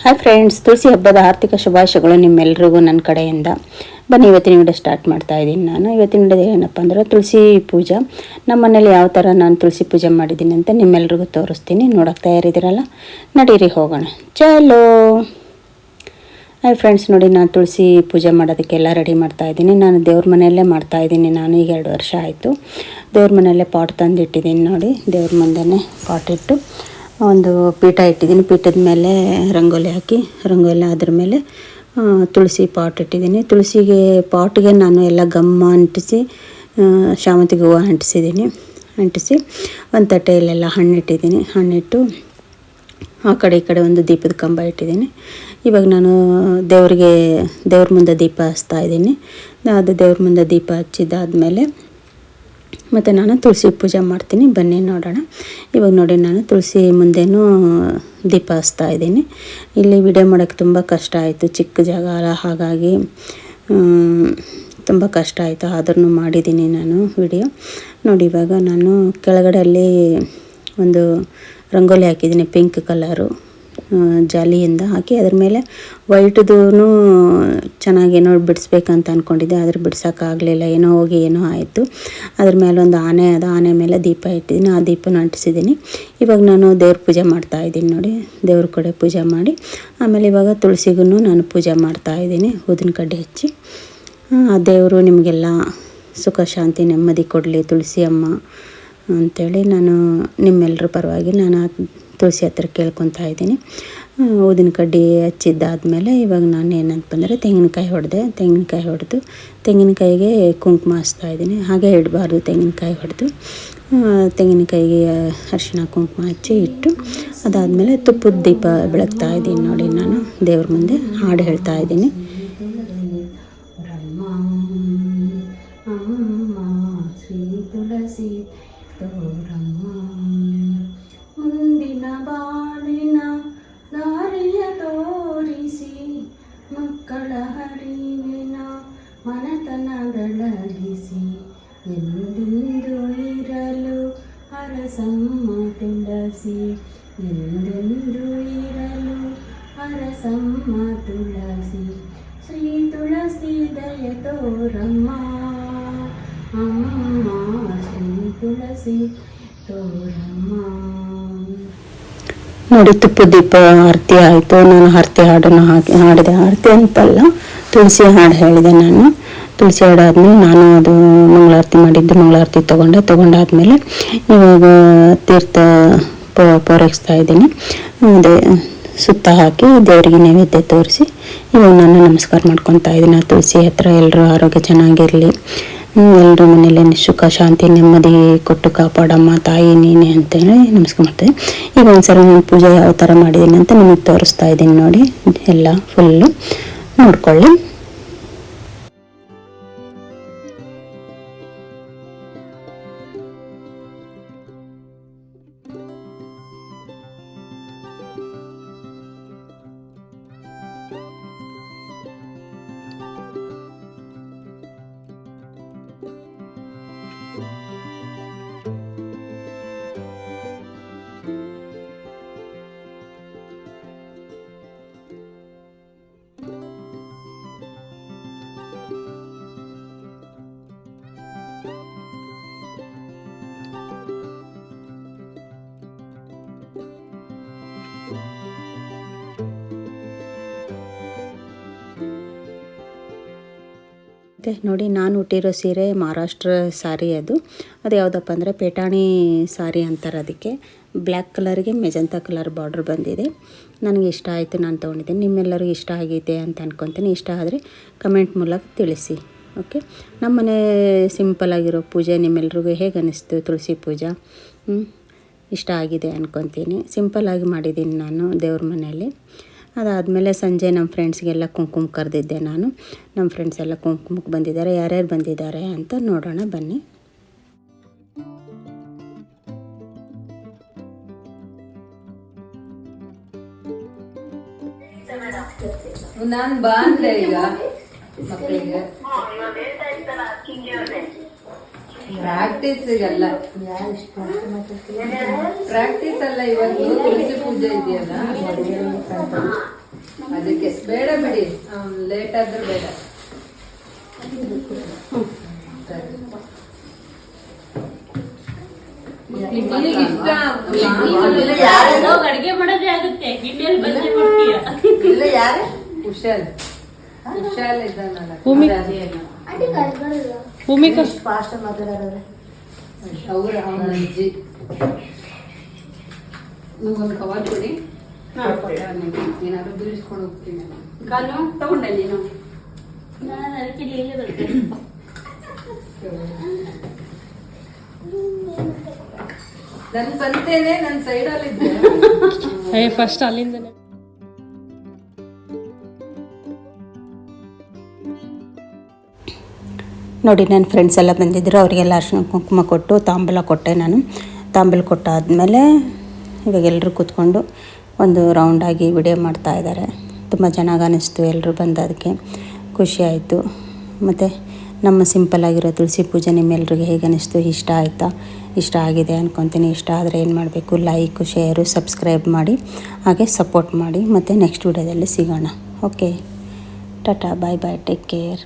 Hi friends ತುಳಸಿ ಹಬ್ಬದ ಆರ್ಥಿಕ ಶುಭಾಶಯಗಳು ನಿಮ್ಮೆಲ್ಲರಿಗೂ ನನ್ನ ಕಡೆಯಿಂದ. ಬನ್ನಿ, ಇವತ್ತಿನ ವಿಡಿಯೋ ಸ್ಟಾರ್ಟ್ ಮಾಡ್ತಾ ಇದ್ದೀನಿ ನಾನು. ಇವತ್ತಿನ ವಿಡಿಯೋ ಏನಪ್ಪ ಅಂದ್ರೆ ತುಳಸಿ ಪೂಜೆ. ನಮ್ಮ ಮನೇಲಿ ಯಾವ ಥರ ನಾನು ತುಳಸಿ ಪೂಜೆ ಮಾಡಿದ್ದೀನಿ ಅಂತ ನಿಮ್ಮೆಲ್ರಿಗೂ ತೋರಿಸ್ತೀನಿ. ನೋಡೋಕೆ ತಯಾರಿದ್ದೀರಲ್ಲ? ನಡೀರಿ, ಹೋಗೋಣ. ಚಲೋ. ಹಾಯ್ ಫ್ರೆಂಡ್ಸ್ ನೋಡಿ ನಾನು ತುಳಸಿ ಪೂಜೆ ಮಾಡೋದಕ್ಕೆಲ್ಲ ರೆಡಿ ಮಾಡ್ತಾ ಇದ್ದೀನಿ. ನಾನು ದೇವ್ರ ಮನೆಯಲ್ಲೇ ಮಾಡ್ತಾ ಇದ್ದೀನಿ. ನಾನು ಈಗ ಎರಡು ವರ್ಷ ಆಯಿತು. ದೇವ್ರ ಮನೆಯಲ್ಲೇ ಪಾಟ್ ತಂದಿಟ್ಟಿದ್ದೀನಿ ನೋಡಿ. ದೇವ್ರ ಮುಂದೆನೇ ಪಾಟ್ ಇಟ್ಟು. ಒಂದು ಪೀಠ ಇಟ್ಟಿದ್ದೀನಿ. ಪೀಠದ ಮೇಲೆ ರಂಗೋಲಿ ಹಾಕಿ, ರಂಗೋಲಿ ಅದ್ರ ಮೇಲೆ ತುಳಸಿ ಪಾಟ್ ಇಟ್ಟಿದ್ದೀನಿ. ತುಳಸಿಗೆ ಪಾಟ್ಗೆ ನಾನು ಎಲ್ಲ ಗಮ್ಮ ಅಂಟಿಸಿ ಶಾಮಂತಿಗೆ ಹೂವು ಅಂಟಿಸಿದ್ದೀನಿ. ಅಂಟಿಸಿ ಒಂದು ತಟ್ಟೆಯಲ್ಲೆಲ್ಲ ಹಣ್ಣಿಟ್ಟಿದ್ದೀನಿ. ಹಣ್ಣಿಟ್ಟು ಆ ಕಡೆ ಈ ಕಡೆ ಒಂದು ದೀಪದ ಕಂಬ ಇಟ್ಟಿದ್ದೀನಿ. ಇವಾಗ ನಾನು ದೇವರಿಗೆ, ದೇವ್ರ ಮುಂದೆ ದೀಪ ಹಚ್ತಾ ಇದ್ದೀನಿ. ಅದು ದೇವ್ರ ಮುಂದೆ ದೀಪ ಹಚ್ಚಿದ್ದಾದಮೇಲೆ ಮತ್ತು ನಾನು ತುಳಸಿ ಪೂಜೆ ಮಾಡ್ತೀನಿ. ಬನ್ನಿ ನೋಡೋಣ. ಇವಾಗ ನೋಡಿ, ನಾನು ತುಳಸಿ ಮುಂದೆನೂ ದೀಪ ಹಚ್ತಾ ಇದ್ದೀನಿ. ಇಲ್ಲಿ ವಿಡಿಯೋ ಮಾಡೋಕ್ಕೆ ತುಂಬ ಕಷ್ಟ ಆಯಿತು. ಚಿಕ್ಕ ಜಾಗ ಹಾಗಾಗಿ ತುಂಬ ಕಷ್ಟ ಆಯಿತು. ಆದ್ರೂ ಮಾಡಿದ್ದೀನಿ ನಾನು ವಿಡಿಯೋ. ನೋಡಿ, ಇವಾಗ ನಾನು ಕೆಳಗಡೆ ಅಲ್ಲಿ ಒಂದು ರಂಗೋಲಿ ಹಾಕಿದ್ದೀನಿ, ಪಿಂಕ್ ಕಲರು. ಜಾಲಿಯಿಂದ ಹಾಕಿ ಅದ್ರ ಮೇಲೆ ವೈಟ್ದೂ ಚೆನ್ನಾಗೇನೋ ಬಿಡಿಸ್ಬೇಕಂತ ಅಂದ್ಕೊಂಡಿದ್ದೆ ಆದರೆ ಬಿಡ್ಸೋಕ್ಕಾಗಲಿಲ್ಲ. ಏನೋ ಹೋಗಿ ಏನೋ ಆಯಿತು. ಅದ್ರ ಮೇಲೆ ಒಂದು ಆನೆ ಅದ, ಆನೆ ಮೇಲೆ ದೀಪ ಇಟ್ಟಿದ್ದೀನಿ. ಆ ದೀಪನ ಅಂಟಿಸಿದ್ದೀನಿ. ಇವಾಗ ನಾನು ದೇವ್ರ ಪೂಜೆ ಮಾಡ್ತಾ ಇದ್ದೀನಿ ನೋಡಿ, ದೇವ್ರ ಕಡೆ ಪೂಜೆ ಮಾಡಿ. ಆಮೇಲೆ ಇವಾಗ ತುಳಸಿಗೂ ನಾನು ಪೂಜೆ ಮಾಡ್ತಾ ಇದ್ದೀನಿ, ಊದಿನ ಕಡ್ಡಿ ಹಚ್ಚಿ. ಆ ದೇವರು ನಿಮಗೆಲ್ಲ ಸುಖ, ಶಾಂತಿ, ನೆಮ್ಮದಿ ಕೊಡಲಿ ತುಳಸಿ ಅಮ್ಮ ಅಂಥೇಳಿ ನಾನು ನಿಮ್ಮೆಲ್ಲರ ಪರವಾಗಿ ನಾನು ತುಳಸಿ ಹತ್ರ ಕೇಳ್ಕೊತಾ ಇದ್ದೀನಿ. ಊದಿನ ಕಡ್ಡಿ ಹಚ್ಚಿದ್ದಾದಮೇಲೆ ಇವಾಗ ನಾನು ಏನಂತ ಬಂದರೆ ತೆಂಗಿನಕಾಯಿ ಹೊಡೆದೆ. ತೆಂಗಿನಕಾಯಿ ಹೊಡೆದು ತೆಂಗಿನಕಾಯಿಗೆ ಕುಂಕುಮ ಹಚ್ತಾ ಇದ್ದೀನಿ. ಹಾಗೆ ಇಡಬಾರ್ದು ತೆಂಗಿನಕಾಯಿ ಹೊಡೆದು. ತೆಂಗಿನಕಾಯಿಗೆ ಅರಿಶಿಣ ಕುಂಕುಮ ಹಚ್ಚಿ ಇಟ್ಟು ಅದಾದಮೇಲೆ ತುಪ್ಪದ ದೀಪ ಬೆಳಗ್ತಾ ಇದ್ದೀನಿ ನೋಡಿ ನಾನು. ದೇವ್ರ ಮುಂದೆ ಹಾಡು ಹೇಳ್ತಾ ಇದ್ದೀನಿ. ಎಂದೆಂದು ಇರಲು ಹರಸಮ್ಮ ತುಳಸಿ ಎಂದೆಂದು ಇರಲು ಹರಸಮ್ಮ ತುಳಸಿ ಶ್ರೀ ತುಳಸಿ ದಯ ತೋರಮ್ಮ ಅಮ್ಮ ಶ್ರೀ ತುಳಸಿ ತೋರಮ್ಮ ನೋಡಿ, ತುಪ್ಪ, ದೀಪ, ಆರತಿ ಆಯಿತು. ನಾನು ಆರತಿ ಹಾಡನ್ನು ಹಾಕಿ ಹಾಡಿದೆ. ಆರತಿ ಅಂತಲ್ಲ, ತುಳಸಿ ಹಾಡು ಹೇಳಿದೆ ನಾನು. ತುಳಸಿ ಹಾಡು ಆದಮೇಲೆ ನಾನು ಅದು ಮಂಗಳಾರತಿ ಮಾಡಿದ್ದು, ಮಂಗಳಾರತಿ ತಗೊಂಡೆ. ತಗೊಂಡಾದ್ಮೇಲೆ ಇವಾಗ ತೀರ್ಥ ಪೂರೈಸ್ತಾ ಇದ್ದೀನಿ. ಅದೇ ಸುತ್ತ ಹಾಕಿ ದೇವರಿಗೆ ನೈವೇದ್ಯ ತೋರಿಸಿ, ಇವಾಗ ನಾನು ನಮಸ್ಕಾರ ಮಾಡ್ಕೊತಾ ಇದ್ದೀನಿ. ತುಳಸಿ ಹತ್ರ ಎಲ್ಲರೂ ಆರೋಗ್ಯ ಚೆನ್ನಾಗಿರಲಿ. ಎಲ್ಲರ ಮನೇಲಿ ಸುಖ ಶಾಂತಿ, ನೆಮ್ಮದಿ ಕೊಟ್ಟು ಕಾಪಾಡಮ್ಮ, ತಾಯಿ, ನೀನೆ ಅಂತೇಳಿ ನಮಸ್ಕಾರ ಮಾಡ್ತೀನಿ. ಈಗ ಒಂದ್ಸಲ ನಾನು ಪೂಜೆ ಯಾವ ಥರ ಮಾಡಿದ್ದೀನಿ ಅಂತ ನಿಮಗೆ ತೋರಿಸ್ತಾ ಇದ್ದೀನಿ ನೋಡಿ, ಎಲ್ಲ ಫುಲ್ಲು ನೋಡ್ಕೊಳ್ಳಿ. ಮತ್ತು ನೋಡಿ, ನಾನು ಹುಟ್ಟಿರೋ ಸೀರೆ ಮಹಾರಾಷ್ಟ್ರ ಸಾರಿ ಅದು. ಅದು ಯಾವುದಪ್ಪ ಅಂದರೆ ಪೇಟಾಣಿ ಸಾರಿ ಅಂತಾರೆ ಅದಕ್ಕೆ. ಬ್ಲ್ಯಾಕ್ ಕಲರ್ಗೆ ಮೆಜಂತಾ ಕಲರ್ ಬಾರ್ಡ್ರ್ ಬಂದಿದೆ. ನನಗೆ ಇಷ್ಟ ಆಯಿತು, ನಾನು ತೊಗೊಂಡಿದ್ದೀನಿ. ನಿಮ್ಮೆಲ್ಲರಿಗೂ ಇಷ್ಟ ಆಗೈತೆ ಅಂತ ಅನ್ಕೊತೀನಿ. ಇಷ್ಟ ಆದರೆ ಕಮೆಂಟ್ ಮೂಲಕ ತಿಳಿಸಿ, ಓಕೆ? ನಮ್ಮ ಮನೆ ಸಿಂಪಲ್ ಆಗಿರೋ ಪೂಜೆ ನಿಮ್ಮೆಲ್ರಿಗೂ ಹೇಗೆ ಅನ್ನಿಸ್ತು ತುಳಸಿ ಪೂಜಾ? ಇಷ್ಟ ಆಗಿದೆ ಅನ್ಕೊತೀನಿ. ಸಿಂಪಲ್ಲಾಗಿ ಮಾಡಿದ್ದೀನಿ ನಾನು ದೇವ್ರ ಮನೆಯಲ್ಲಿ. ಅದಾದಮೇಲೆ ಸಂಜೆ ನಮ್ಮ ಫ್ರೆಂಡ್ಸ್ಗೆಲ್ಲ ಕುಂಕುಮ ಕರೆದಿದ್ದೆ ನಾನು. ನಮ್ಮ ಫ್ರೆಂಡ್ಸ್ ಎಲ್ಲ ಕುಂಕುಮಕ್ಕೆ ಬಂದಿದ್ದಾರೆ. ಯಾರ್ಯಾರು ಬಂದಿದ್ದಾರೆ ಅಂತ ನೋಡೋಣ ಬನ್ನಿ. ನಾನು ಬಾ ಅಂದ್ರೆ ಈಗ ಮಕ್ಕಳಿಗೆ. ಪ್ರಾಕ್ಟೀಸ್ ಅಲ್ಲ ಪ್ರಾಕ್ಟೀಸ್ ಅಲ್ಲ ಇವತ್ತು ತುಳಸಿ ಪೂಜೆ ಇದೆಯಲ್ಲ? ಅದಕ್ಕೆ ಬೇಡ ಬಿಡಿ. ಲೇಟ್ ಆದ್ರೂ ಬೇಡ. ಅಡಿಗೆ ಮಾಡೋದೇ ಆಗುತ್ತೆ. ಮಾಡ್ತೀಯ ಇಲ್ಲ ಯಾರು? ಕುಶಲ್ ಕುಶಲ್ ಇದ್ದಾನಲ್ಲ. ಭೂಮಿಕಾ ಫಾಸ್ಟ್ ಮಾತಾಡೋದ್ರೆ ಅವ್ರ ಅವನ ಅಜ್ಜಿ ಒಂದು ಕವರ್ ಕೊಡಿ. ಏನಾದ್ರು ಬೀಳಿಸ್ಕೊಂಡು ಹೋಗ್ತೀನಿ ನಾನು. ತಗೊಂಡೆ ನೀನು. ನಾನು ಅದಕ್ಕೆ ಇಲ್ಲೇ ಬರ್ತೇನೆ. ನನ್ ಬಂತೇನೆ ನನ್ ಸೈಡಲ್ಲಿ ಇದ್ದೆ ಏ ಫಸ್ಟ್ ಅಲ್ಲಿಂದನೇ. ನೋಡಿ, ನನ್ನ ಫ್ರೆಂಡ್ಸ್ ಎಲ್ಲ ಬಂದಿದ್ದರು ಅವರಿಗೆಲ್ಲ ಅರ್ಶಿನ ಕುಂಕುಮ ಕೊಟ್ಟು ತಾಂಬೂಲ ಕೊಟ್ಟೆ ನಾನು. ತಾಂಬೂಲ ಕೊಟ್ಟಾದಮೇಲೆ ಇವಾಗ ಎಲ್ಲರೂ ಕೂತ್ಕೊಂಡು ಒಂದು ರೌಂಡಾಗಿ ವಿಡಿಯೋ ಮಾಡ್ತಾ ಇದ್ದಾರೆ. ತುಂಬ ಚೆನ್ನಾಗಿ ಅನ್ನಿಸ್ತು ಎಲ್ಲರೂ ಬಂದದಕ್ಕೆ ಖುಷಿ ಆಯಿತು. ಮತ್ತು ನಮ್ಮ ಸಿಂಪಲ್ ಆಗಿರೋ ತುಳಸಿ ಪೂಜೆ ನಿಮ್ಮೆಲ್ರಿಗೆ ಹೇಗೆ ಅನ್ನಿಸ್ತು ಇಷ್ಟ ಆಯಿತಾ? ಇಷ್ಟ ಆಗಿದೆ ಅಂದ್ಕೊತೀನಿ ಇಷ್ಟ ಆದರೆ ಏನು ಮಾಡಬೇಕು? ಲೈಕ್ ಶೇರು ಸಬ್ಸ್ಕ್ರೈಬ್ ಮಾಡಿ. ಹಾಗೆ ಸಪೋರ್ಟ್ ಮಾಡಿ. ಮತ್ತು ನೆಕ್ಸ್ಟ್ ವಿಡಿಯೋದಲ್ಲಿ ಸಿಗೋಣ. Okay tata bye bye take care